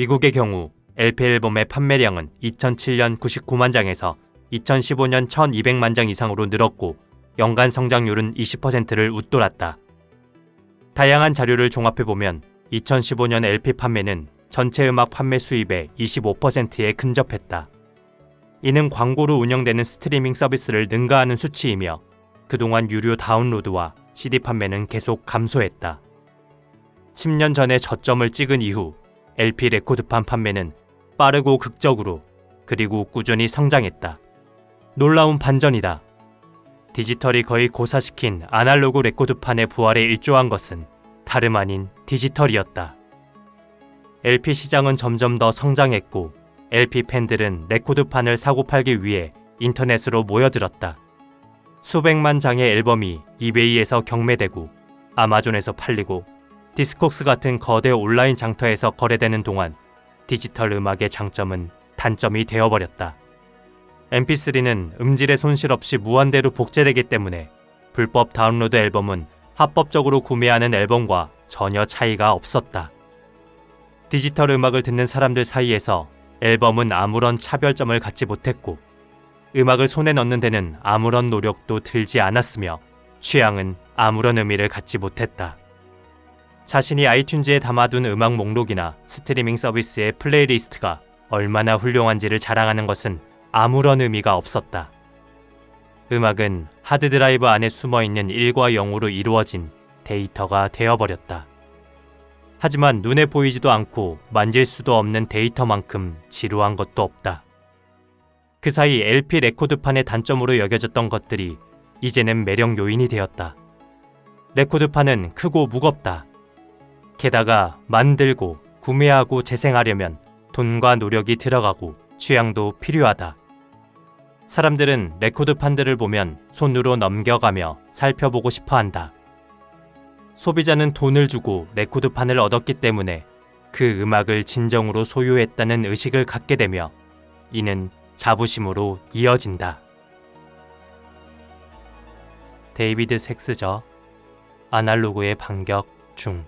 미국의 경우 LP 앨범의 판매량은 2007년 99만 장에서 2015년 1200만 장 이상으로 늘었고 연간 성장률은 20%를 웃돌았다. 다양한 자료를 종합해보면 2015년 LP 판매는 전체 음악 판매 수입의 25%에 근접했다. 이는 광고로 운영되는 스트리밍 서비스를 능가하는 수치이며 그동안 유료 다운로드와 CD 판매는 계속 감소했다. 10년 전에 저점을 찍은 이후 LP 레코드판 판매는 빠르고 극적으로 그리고 꾸준히 성장했다. 놀라운 반전이다. 디지털이 거의 고사시킨 아날로그 레코드판의 부활에 일조한 것은 다름 아닌 디지털이었다. LP 시장은 점점 더 성장했고 LP 팬들은 레코드판을 사고 팔기 위해 인터넷으로 모여들었다. 수백만 장의 앨범이 이베이에서 경매되고 아마존에서 팔리고 디스콕스 같은 거대 온라인 장터에서 거래되는 동안 디지털 음악의 장점은 단점이 되어버렸다. MP3는 음질의 손실 없이 무한대로 복제되기 때문에 불법 다운로드 앨범은 합법적으로 구매하는 앨범과 전혀 차이가 없었다. 디지털 음악을 듣는 사람들 사이에서 앨범은 아무런 차별점을 갖지 못했고 음악을 손에 넣는 데는 아무런 노력도 들지 않았으며 취향은 아무런 의미를 갖지 못했다. 자신이 아이튠즈에 담아둔 음악 목록이나 스트리밍 서비스의 플레이리스트가 얼마나 훌륭한지를 자랑하는 것은 아무런 의미가 없었다. 음악은 하드드라이브 안에 숨어 있는 1과 0으로 이루어진 데이터가 되어버렸다. 하지만 눈에 보이지도 않고 만질 수도 없는 데이터만큼 지루한 것도 없다. 그 사이 LP 레코드판의 단점으로 여겨졌던 것들이 이제는 매력 요인이 되었다. 레코드판은 크고 무겁다. 게다가 만들고 구매하고 재생하려면 돈과 노력이 들어가고 취향도 필요하다. 사람들은 레코드 판들을 보면 손으로 넘겨가며 살펴보고 싶어 한다. 소비자는 돈을 주고 레코드 판을 얻었기 때문에 그 음악을 진정으로 소유했다는 의식을 갖게 되며 이는 자부심으로 이어진다. 데이비드 섹스저 아날로그의 반격 중